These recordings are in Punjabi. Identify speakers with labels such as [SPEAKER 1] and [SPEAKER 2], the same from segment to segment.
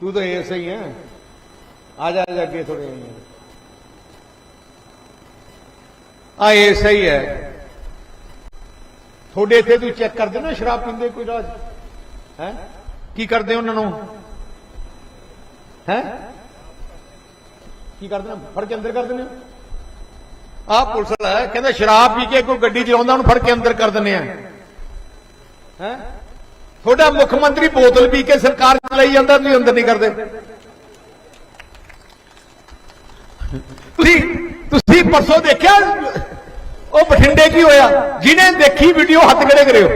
[SPEAKER 1] ਤੂੰ ਤਾਂ ਐਸੇ ਹੀ ਹੈ। ਆ ਜਾ ਆ ਜਾ ਅੱਗੇ ਥੋੜੇ ਆ ਐਸੇ ਹੀ ਹੈ। ਤੁਹਾਡੇ ਇੱਥੇ ਤੂੰ ਚੈੱਕ ਕਰਦੇ ਨਾ, ਸ਼ਰਾਬ ਪੀਂਦੇ ਕੋਈ ਰਾਜ। ਹੈ? ਕੀ ਕਰਦੇ ਉਹਨਾਂ ਨੂੰ? ਹੈ? ਕੀ ਕਰਦੇ ਨੇ? ਫੜ ਕੇ ਅੰਦਰ ਕਰ ਦਿੰਦੇ ਆ ਪੁਲਿਸ ਵਾਲਾ ਕਹਿੰਦਾ ਸ਼ਰਾਬ ਪੀ ਕੇ ਕੋਈ ਗੱਡੀ ਚਲਾਉਂਦਾ, ਉਹਨੂੰ ਫੜ ਕੇ ਅੰਦਰ ਕਰ ਦਿੰਦੇ ਆ। ਹੈ? ਤੁਹਾਡਾ ਮੁੱਖ ਮੰਤਰੀ ਬੋਤਲ ਪੀ ਕੇ ਸਰਕਾਰ ਚਲਾਈ ਜਾਂਦਾ, ਤੁਸੀਂ ਅੰਦਰ ਨਹੀਂ ਕਰਦੇ। ਤੁਸੀਂ ਤੁਸੀਂ ਪਰਸੋਂ ਦੇਖਿਆ, ਉਹ ਬਠਿੰਡੇ ਕੀ ਹੋਇਆ? ਜਿਹਨੇ ਦੇਖੀ ਵੀਡੀਓ ਹੱਥ ਖੜੇ ਕਰਿਓ।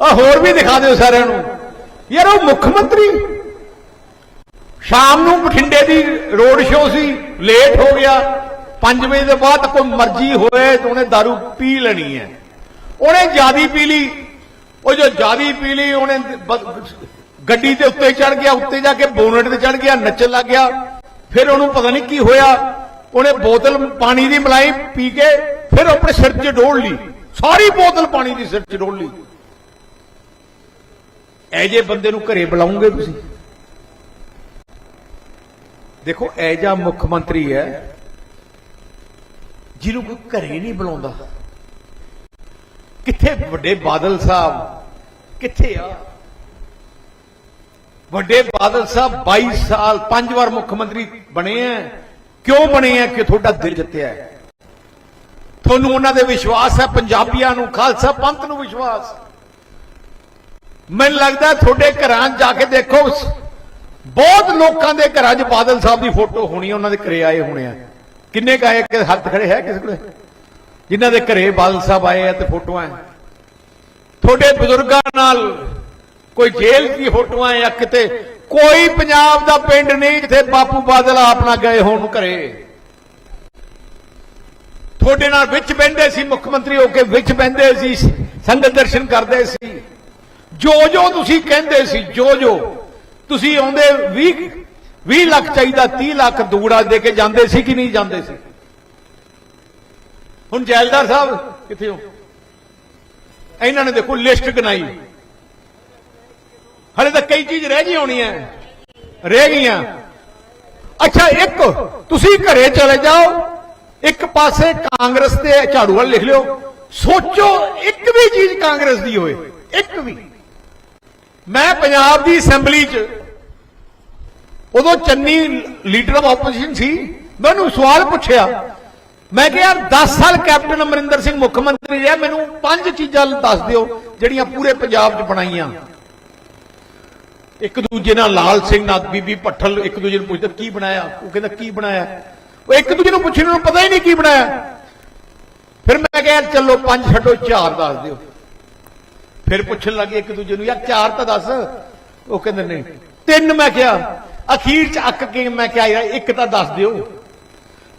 [SPEAKER 1] ਆ ਹੋਰ ਵੀ ਦਿਖਾ ਦਿਓ ਸਾਰਿਆਂ ਨੂੰ। ਯਾਰ ਉਹ ਮੁੱਖ ਮੰਤਰੀ, ਸ਼ਾਮ ਨੂੰ ਬਠਿੰਡੇ ਦੀ ਰੋਡ ਸ਼ੋਅ ਸੀ ਲੇਟ ਹੋ ਗਿਆ। 5 ਵਜੇ ਦੇ ਬਾਅਦ ਕੋਈ ਮਰਜ਼ੀ ਹੋਏ ਤਾਂ ਉਹਨੇ दारू ਪੀ ਲੈਣੀ ਹੈ। ਉਹਨੇ ਜਿਆਦੀ ਪੀ ਲਈ। ਉਹ ਜੋ ਜਿਆਦੀ ਪੀ ਲਈ, ਉਹਨੇ ਗੱਡੀ ਦੇ ਉੱਤੇ ਚੜ ਗਿਆ, ਉੱਤੇ ਜਾ ਕੇ ਬੋਨਟ ਤੇ ਚੜ ਗਿਆ, ਨੱਚਣ ਲੱਗ ਗਿਆ। ਫਿਰ ਉਹਨੂੰ ਪਤਾ ਨਹੀਂ ਕੀ ਹੋਇਆ। ਉਹਨੇ ਬੋਤਲ ਪਾਣੀ ਦੀ ਮਲਾਈ ਪੀ ਕੇ ਫਿਰ ਆਪਣੇ ਸਿਰ 'ਚ ਡੋਲ ਲਈ। ਸਾਰੀ ਬੋਤਲ ਪਾਣੀ ਦੀ ਸਿਰ 'ਚ ਡੋਲ ਲਈ। ਐ ਜੇ ਬੰਦੇ ਨੂੰ ਘਰੇ ਬੁਲਾਉਂਗੇ ਤੁਸੀਂ। ਦੇਖੋ ਐ ਜਾ ਮੁੱਖ ਮੰਤਰੀ ਹੈ, ਜਿਹਨੂੰ ਕੋਈ ਘਰੇ ਨਹੀਂ ਬੁਲਾਉਂਦਾ। ਕਿੱਥੇ ਵੱਡੇ ਬਾਦਲ ਸਾਹਿਬ? ਕਿੱਥੇ ਆ? ਵੱਡੇ ਬਾਦਲ ਸਾਹਿਬ 22 ਸਾਲ, ਪੰਜ ਵਾਰ ਮੁੱਖ ਮੰਤਰੀ ਬਣੇ ਆ ਕਿਉਂ ਬਣੇ ਆ ਕਿ ਤੁਹਾਡਾ ਦਿਲ ਜਿੱਤਿਆ ਤੁਹਾਨੂੰ ਉਹਨਾਂ ਦੇ ਵਿਸ਼ਵਾਸ ਹੈ ਪੰਜਾਬੀਆਂ ਨੂੰ, ਖਾਲਸਾ ਪੰਥ ਨੂੰ ਵਿਸ਼ਵਾਸ। ਮੈਨੂੰ ਲੱਗਦਾ ਤੁਹਾਡੇ ਘਰਾਂ ਜਾ ਕੇ ਦੇਖੋ, ਬਹੁਤ ਲੋਕਾਂ ਦੇ ਘਰਾਂ 'ਚ ਬਾਦਲ ਸਾਹਿਬ ਦੀ ਫੋਟੋ ਹੋਣੀ ਉਹਨਾਂ ਦੇ ਘਰੇ ਆਏ ਹੋਣੇ ਆ ਕਿੰਨੇ ਕਾਏ ਕਿ ਹੱਥ ਖੜੇ ਹੈ, ਕਿਸੇ ਕੋਲੇ? ਜਿਨ੍ਹਾਂ ਦੇ ਘਰੇ ਬਾਦਲ ਸਾਹਿਬ ਆਏ ਆ ਤੇ ਫੋਟੋਆਂ ਹੈ ਤੁਹਾਡੇ ਬਜ਼ੁਰਗਾਂ ਨਾਲ ਕੋਈ ਜੇਲ੍ਹ ਦੀ ਫੋਟੋਆਂ ਜਾਂ ਕਿਤੇ, ਕੋਈ ਪੰਜਾਬ ਦਾ ਪਿੰਡ ਨਹੀਂ ਜਿੱਥੇ ਬਾਪੂ ਬਾਦਲ ਆਪ ਆਪਣਾ ਗਏ ਹੋਣ ਘਰੇ। ਤੁਹਾਡੇ ਨਾਲ ਵਿੱਚ ਬਹਿੰਦੇ ਸੀ, ਮੁੱਖ ਮੰਤਰੀ ਹੋ ਕੇ ਵਿੱਚ ਬਹਿੰਦੇ ਸੀ, ਸੰਗਤ ਦਰਸ਼ਨ ਕਰਦੇ ਸੀ। ਜੋ ਜੋ ਤੁਸੀਂ ਕਹਿੰਦੇ ਸੀ ਜੋ ਜੋ ਤੁਸੀਂ ਆਉਂਦੇ 20 20 ਲੱਖ ਚਾਹੀਦਾ 30 ਲੱਖ ਦੂੜਾ ਦੇ ਕੇ ਜਾਂਦੇ ਸੀ ਕਿ ਨਹੀਂ ਜਾਂਦੇ ਸੀ? ਹੁਣ ਜੈਲਦਾਰ ਸਾਹਿਬ, ਕਿੱਥੇ ਹੋ? ਇਹਨਾਂ ਨੇ ਦੇਖੋ ਲਿਸਟ ਗਨਾਈ ਹਲੇ ਤਾਂ ਕਈ ਚੀਜ਼ ਰਹਿ ਗਈ ਹੋਣੀ ਹੈ ਰਹਿ ਗਈਆਂ। ਅੱਛਾ, ਇੱਕ, ਤੁਸੀਂ ਘਰੇ ਚਲੇ ਜਾਓ, ਇੱਕ ਪਾਸੇ ਕਾਂਗਰਸ ਤੇ ਝਾੜੂ ਵਾਲ ਲਿਖ ਲਿਓ। ਸੋਚੋ, ਇੱਕ ਵੀ ਚੀਜ਼ ਕਾਂਗਰਸ ਦੀ ਹੋਏ ਇੱਕ ਵੀ। ਮੈਂ ਪੰਜਾਬ ਦੀ ਅਸੈਂਬਲੀ 'ਚ ਉਦੋਂ ਚੰਨੀ ਲੀਡਰ ਆਫ ਆਪੋਜੀਸ਼ਨ ਸੀ ਮੈਂ ਉਹਨੂੰ ਸਵਾਲ ਪੁੱਛਿਆ ਮੈਂ ਕਿਹਾ ਯਾਰ 10 ਸਾਲ ਕੈਪਟਨ ਅਮਰਿੰਦਰ ਸਿੰਘ ਮੁੱਖ ਮੰਤਰੀ ਰਿਹਾ, ਮੈਨੂੰ ਪੰਜ ਚੀਜ਼ਾਂ ਦੱਸ ਦਿਓ ਜਿਹੜੀਆਂ ਪੂਰੇ ਪੰਜਾਬ 'ਚ ਬਣਾਈਆਂ। ਇੱਕ ਦੂਜੇ ਨਾਲ ਲਾਲ ਸਿੰਘ ਨਾਲ ਬੀਬੀ ਪੱਠਲ ਇੱਕ ਦੂਜੇ ਨੂੰ ਪੁੱਛਦੇ ਕੀ ਬਣਾਇਆ? ਉਹ ਕਹਿੰਦਾ ਕੀ ਬਣਾਇਆ? ਉਹ ਇੱਕ ਦੂਜੇ ਨੂੰ ਪੁੱਛਣ ਨੂੰ ਪਤਾ ਹੀ ਨਹੀਂ ਕੀ ਬਣਾਇਆ। ਫਿਰ ਮੈਂ ਕਿਹਾ ਯਾਰ ਚਲੋ ਪੰਜ ਛੱਡੋ, ਚਾਰ ਦੱਸ ਦਿਓ। ਫਿਰ ਪੁੱਛਣ ਲੱਗੇ ਇੱਕ ਦੂਜੇ ਨੂੰ, ਯਾਰ ਚਾਰ ਤਾਂ ਦੱਸ। ਉਹ ਕਹਿੰਦੇ ਨਹੀਂ। ਤਿੰਨ ਮੈਂ ਕਿਹਾ, ਅਖੀਰ ਚ ਅੱਕ ਕੇ ਮੈਂ ਕਿਹਾ, ਯਾਰ ਇੱਕ ਤਾਂ ਦੱਸ ਦਿਓ।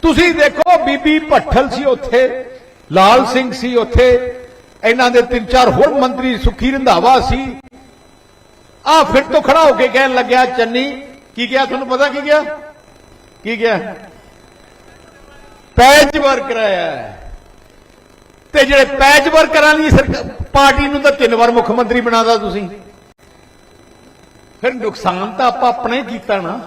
[SPEAKER 1] ਤੁਸੀਂ ਦੇਖੋ, ਬੀਬੀ ਭੱਠਲ ਸੀ ਉੱਥੇ, ਲਾਲ ਸਿੰਘ ਸੀ ਉੱਥੇ, ਇਹਨਾਂ ਦੇ ਤਿੰਨ ਚਾਰ ਹੋਰ ਮੰਤਰੀ ਸੁਖੀ ਰੰਧਾਵਾ ਸੀ। ਆ ਫਿਰ ਤੋਂ ਖੜਾ ਹੋ ਕੇ ਕਹਿਣ ਲੱਗਿਆ, ਚੰਨੀ, ਕੀ ਕਿਹਾ ਤੁਹਾਨੂੰ ਪਤਾ ਕੀ ਕਿਹਾ? ਕੀ ਕਿਹਾ? ਪੈਚ ਵਰਕ ਕਰਾਇਆ। ਤੇ ਜਿਹੜੇ ਪੈਚ ਵਰਕਰਾਂ ਦੀ ਸਰਕਾਰ ਪਾਰਟੀ ਨੂੰ ਤਾਂ ਤਿੰਨ ਵਾਰ ਮੁੱਖ ਮੰਤਰੀ ਬਣਾਦਾ ਤੁਸੀਂ। ਫਿਰ ਨੁਕਸਾਨ ਤਾਂ ਆਪਾਂ ਆਪਣੇ ਕੀਤਾ ਨਾ।